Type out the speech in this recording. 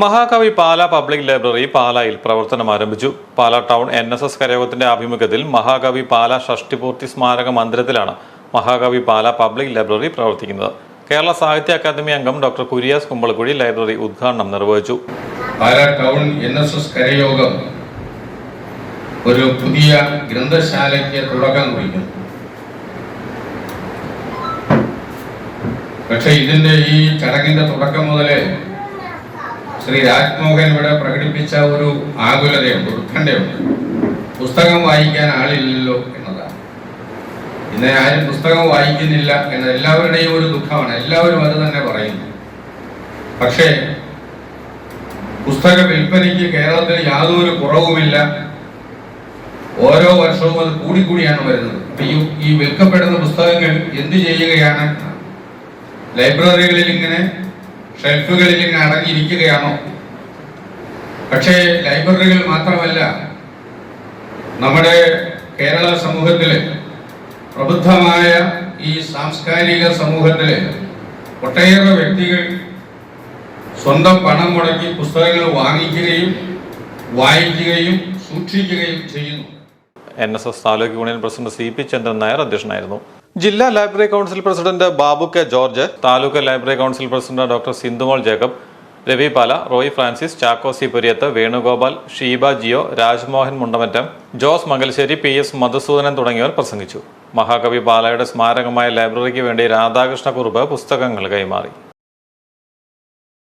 മഹാകവി പാല public library പാലായിൽ പ്രവർത്തനം ആരംഭിച്ചു. Pala town N S S കരയോഗത്തിന്റെ ആഭിമുഖ്യത്തിൽ മഹാകവി പാല ഷഷ്ടിപൂർത്തി സ്മാരക മന്ദിരത്തിലാണ് മഹാകവി പാല പബ്ലിക് ലൈബ്രറി പ്രവർത്തിക്കുന്നത്. കേരള സാഹിത്യ അക്കാദമി അംഗം ഡോക്ടർ കുര്യാസ് കുമ്പളക്കുഴി ലൈബ്രറി ഉദ്ഘാടനം നിർവഹിച്ചു. Pala town N S S കരയോഗം ഒരു പുതിയ ഗ്രന്ഥശാലയ്ക്ക് തുടക്കം കുറിക്കുന്നു പക്ഷേ ഇതിന്റെ ഈ ചടങ്ങിന്റെ തുടക്കം മുതലേ ശ്രീ രാജ്മോഹൻ ഇവിടെ പ്രകടിപ്പിച്ച ഒരു ആകുലതയുണ്ട് ഉത്കണ്ഠയുണ്ട്. പുസ്തകം വായിക്കാൻ ആളില്ലല്ലോ എന്നതാണ്. ഇന്ന് ആരും പുസ്തകം വായിക്കുന്നില്ല എന്നത് എല്ലാവരുടെയും ഒരു ദുഃഖമാണ്. എല്ലാവരും അത് തന്നെ പറയുന്നു. പക്ഷേ പുസ്തക വിൽപ്പനയ്ക്ക് കേരളത്തിൽ യാതൊരു കുറവുമില്ല. ഓരോ വർഷവും അത് കൂടിക്കൂടിയാണ് വരുന്നത്. അപ്പൊ ഈ ഈ വിൽക്കപ്പെടുന്ന പുസ്തകങ്ങൾ എന്ത് ചെയ്യുകയാണ്? ലൈബ്രറികളിൽ ഇങ്ങനെ ഷെൽഫുകളിൽ ഇങ്ങനെ അടങ്ങിയിരിക്കുകയാണോ? പക്ഷേ ലൈബ്രറികൾ മാത്രമല്ല നമ്മുടെ കേരള സമൂഹത്തിലെ പ്രബുദ്ധമായ ഈ സാംസ്കാരിക സമൂഹത്തിലെ ഒട്ടേറെ വ്യക്തികൾ സ്വന്തം പണം മുടക്കി പുസ്തകങ്ങൾ വാങ്ങിക്കുകയും വായിക്കുകയും സൂക്ഷിക്കുകയും ചെയ്യുന്നു. N S S taluk union president C P Chandran Nair അധ്യക്ഷനായിരുന്നു. ജില്ലാ library council president Babu K George taluk library council president doctor Sindhumol Jacob Ravi Pala Roy Francis Chackosi Puriyath Venugopal Sheeba Jio Rajmohan Mundamattam Jose Mangalassery P S Madhusoodanan തുടങ്ങിയവർ പ്രസംഗിച്ചു. മഹാകവി പാലയുടെ സ്മാരകമായ ലൈബ്രറിക്ക് വേണ്ടി രാധാകൃഷ്ണ കുറുപ്പ് പുസ്തകങ്ങൾ കൈമാറി.